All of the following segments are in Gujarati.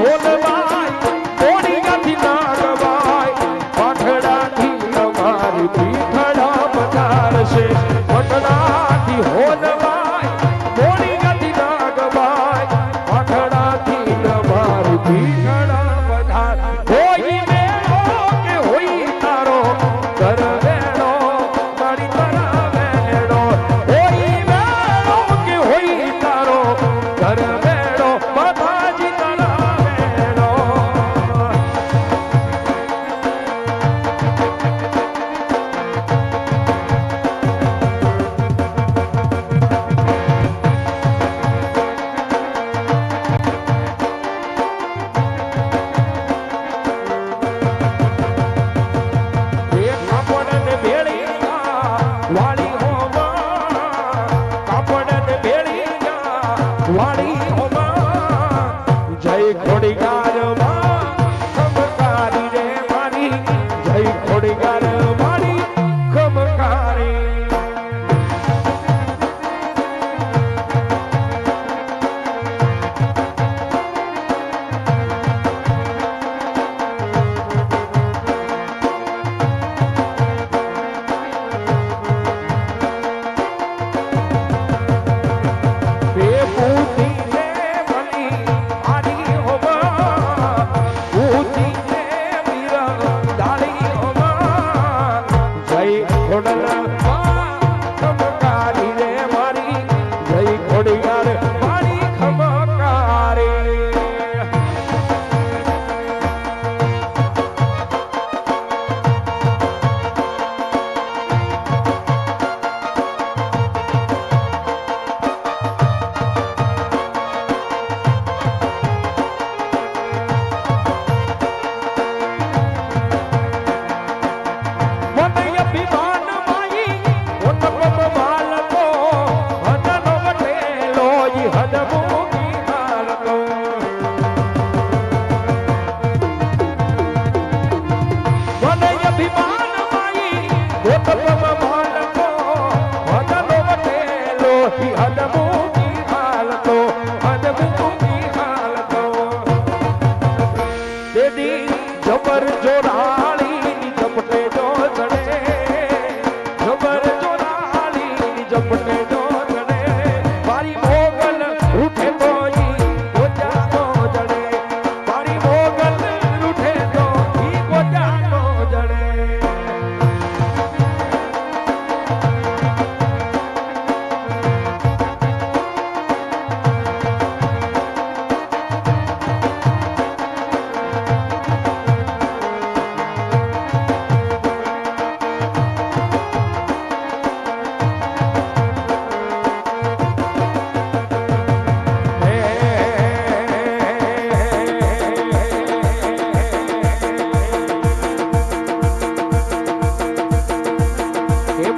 સોનવાય કોડિયાથી નાગવાય પાઠડાથી અમારી પીઠડા પધારશે. પટડાથી હોનવાય કોડિયા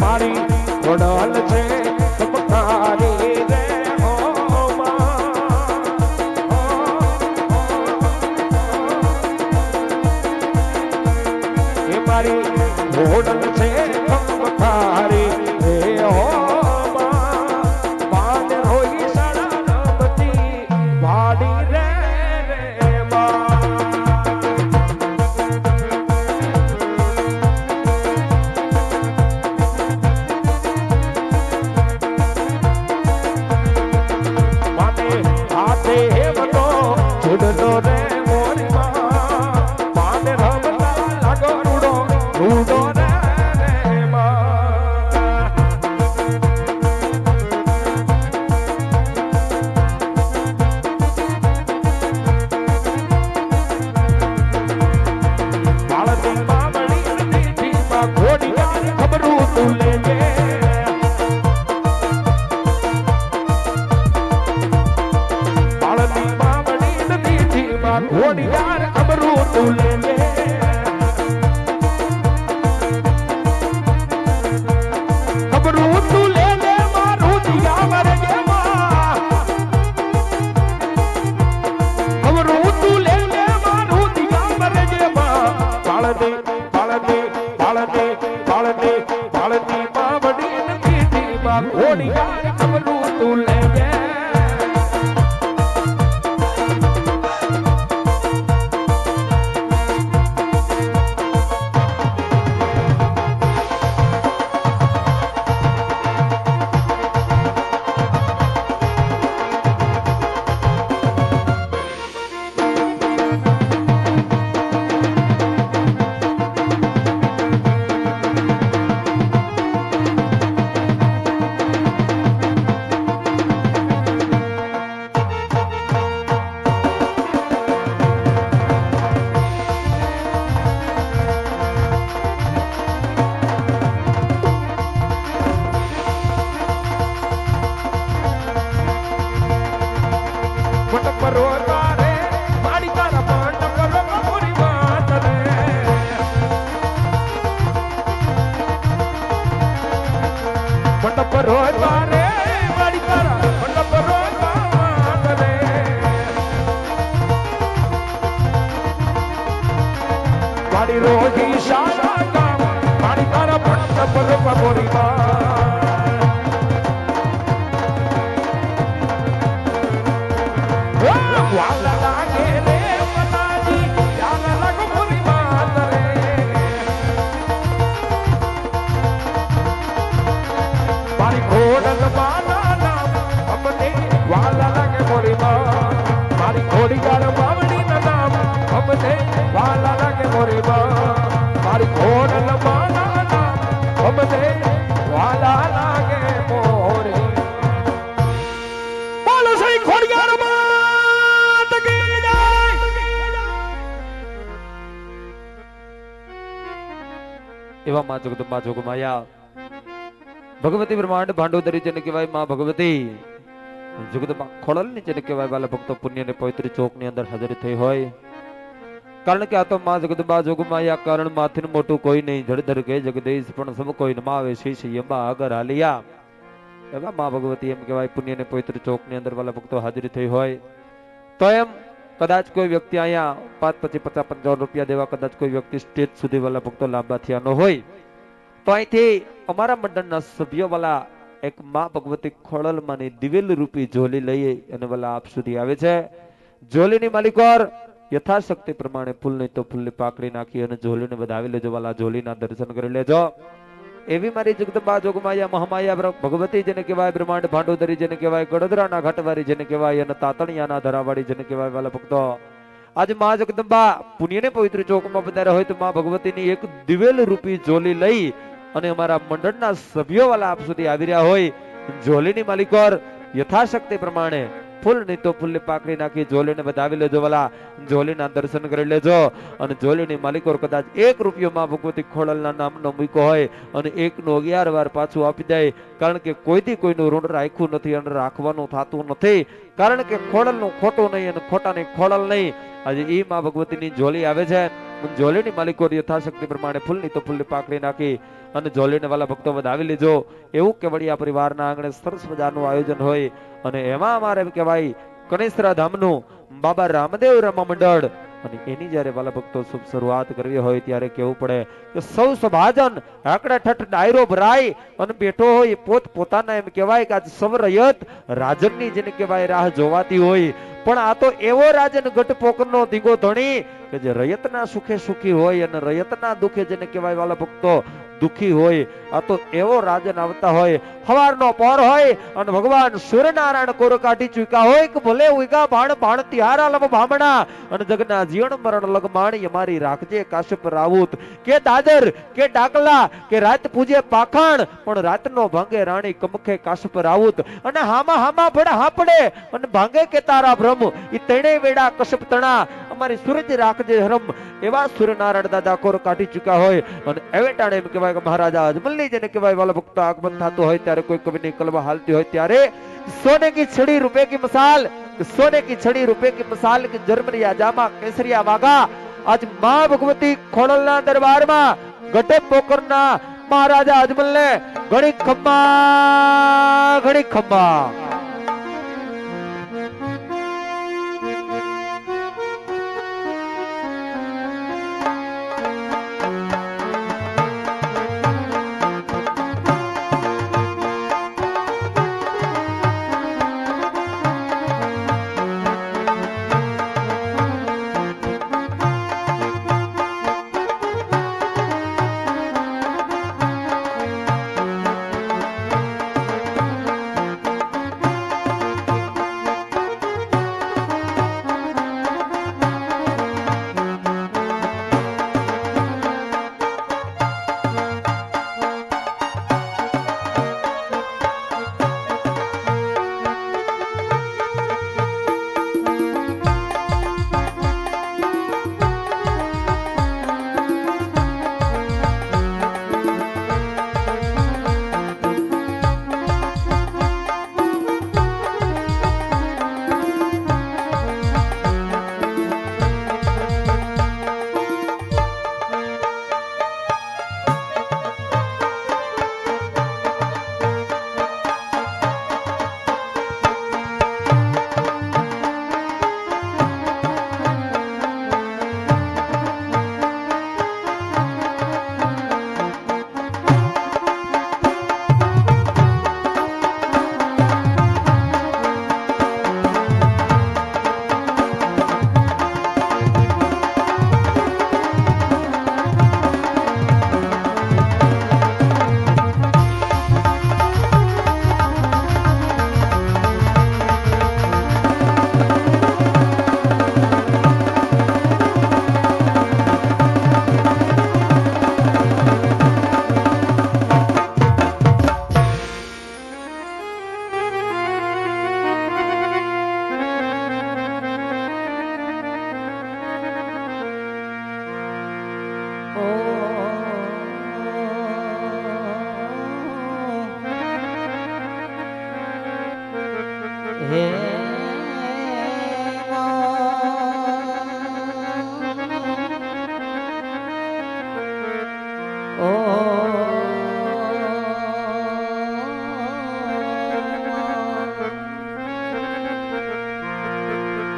મારી ઘોડલ છે embora. મારી રોજી શાળા ગામ મારી તારા મંડપ માં, જગદંબા, જોગમાયા. ભગવતી બ્રહ્માંડ ભાંડોદરી જેને કહેવાયમાં ભગવતી, જગદંબા ખોડલ ની જેને કહેવાય વાલા ભક્તો પુણ્ય ને પવિત્ર ચોકની અંદર હાજર થઈ હોય. કારણ કે આ તો માં જગદંબા, જોગમાયા કારણ માથે મોટું કોઈ નહીં. ધડધર કે જગદીશ પણ સમ કોઈ નમાવે શીશ યંબા આગર હાલિયા. એવા માં ભગવતી એમ કહેવાય, પુણ્ય ને પવિત્ર ચોકની અંદર વાલા ભક્તો હાજરી થઈ હોય. તો એમ કદાચ કોઈ વ્યક્તિ અહીંયા પાંચ પછી પચાસ, પંચાવન રૂપિયા દેવા કદાચ કોઈ વ્યક્તિ સ્ટેજ સુધી વાલા ભક્તો લાંબા થયા ન હોય. તો અહીંથી અમારા મંડળના સભ્યો વાલા એક માં ભગવતી ખોળલમાંની દિવેલ રૂપી જોલી લઈ અને વાલા આપ સુધી આવે છે. જોલીની માલિકોર યથાશક્તિ પ્રમાણે ફૂલ નહીં તો ફૂલની પાકડી નાખી અને જોલીને વધાવી લેજો વાલા જોલીના દર્શન કરી લેજો. એવી મારી જગદંબા જોગમાયા મહામાયા ભગવતી જેને કહેવાય બ્રહ્માંડ ભાંડોદરી જેને કહેવાય ગડોદરાના ઘાટવારી જેને કહેવાય અને તાતણિયાના ધરાવાળી જેને કહેવાય વાલા ભક્તો. આજે મા જગદંબા પુણ્યને પવિત્ર ચોકમાં પધાર્યા હોય તો મા ભગવતીની એક દિવેલ રૂપી જોલી લઈ અને અમારા મંડળના સભ્યો વાલા આપ સુધી આવી રહ્યા હોય. જોલીની માલિકોર યથાશક્તિ પ્રમાણે ફૂલ નહીં તો ફૂલ પાકડી નાખી જોલીને બતાવી લેજો વાલા. જોલીના દર્શન કરી લેજો. અને જોલીની માલિકોર કદાચ એક રૂપિયો માં ભગવતી ખોડલના નામનો મૂક્યો હોય અને એકનું અગિયાર વાર પાછું આપી દે. કારણ કે કોઈથી કોઈનું ઋણ રાખ્યું નથી અને રાખવાનું થતું નથી. કારણ કે ખોડલનું ખોટું નહીં અને ખોટાની ખોડલ નહીં. આજે એ માં ભગવતીની જોલી આવે છે. જોલીની માલિકો યથાશક્તિ પ્રમાણે ફૂલની તો ફૂલની પાકડી નાખી અને જોલેને વાલા ભક્તો વધાવી લેજો. એવું કેવડિયા પરિવારના આંગણે સરસ મજાનું આયોજન હોય અને એમાં અમારે કહેવાય કણેસરા ધામનું બાબા રામદેવ રમા મંડળ અને એની જ્યારે વાલા ભક્તો શુભ શરૂઆત કરવી હોય ત્યારે કેવું પડે કે સૌ સભાજન આકડા ઠઠ ડાયરો ભરાય અને બેઠો હોય પોત પોતાના એમ કહેવાય કે આજ સૌ રયત રાજનની જેને કહેવાય રાહ જોવાતી હોય. પણ આ તો એવો રાજન ઘટપોકરનો દીગો ધણી કે જે રયતના સુખે સુખી હોય અને રયતના દુખે જેને કહેવાય વાલા ભક્તો દુખી હોય, આ તો એવો રાજન આવતા હોય, હવારનો પોર હોય, અને ભગવાન સૂર્યનારાયણ કોર કાઢી ચૂક્યા હોય કે ભલે ઉગા ભાણ ભાણ તિહારા લવ ભામણા, અને જગના જીવન મરણ લગમાણી અમારી રાખજે કાશ્યપ રાઉત. કે દાદર, કે ડાકલા, કે રાત પૂજે પાખાણ, પણ રાતનો ભાંગે રાણી કમખે કાશ્યપ રાઉત. અને હામા હામા ભડે હાપડે, અને ભાંગે કે તારા ભ્રમ, ઈ તેણે વેડા કશ્યપ તણા. અમારી સૂરજ રાખજે હરમ. એવા સૂર્યનારાયણ દાદા કોર કાઢી ચૂક્યા હોય, અને એવે ટાણે એમ કહેવાય કે મહારાજા અજમલની જેને કહેવાય વાલા ભક્તો આગમન થતું હોય ત્યારે કોઈ કવિની કલમા હાલતી હોય ત્યારે સોને કી છડી રૂપે કી મસાલ, સોને કી છડી રૂપે કી મસાલ કે જર્મનિયા જામા કેસરિયા વાગા. આજ મા ભગવતી ખોડલના દરબારમાં ગટે પોકરના મહારાજા અજમલને ઘણી ખમ્મા ઘણી ખમ્મા.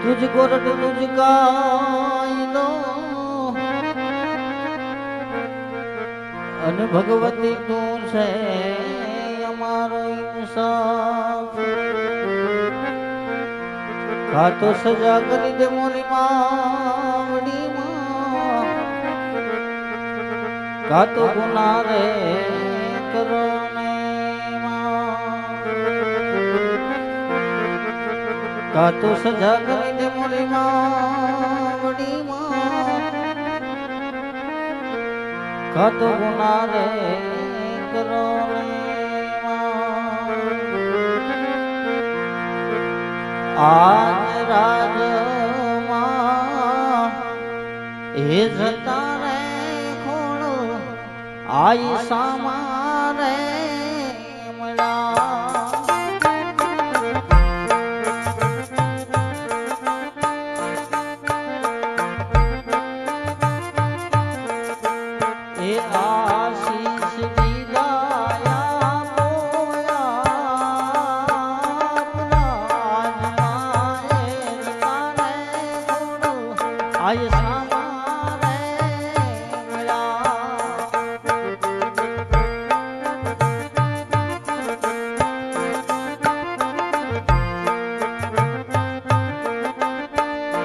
તુજ ગોરડ તુજ કાયદો અન ભગવતી તું છે અમારો ઇન્સાફ. કા તો સજા કરી દે મોરી માવડી માં. કા તો ગુના રે કરો. કા તો સજા કરી દે મોરી માવડી માં. કા તો ગુના રે કરો ને ਆਈ ਸਾਮ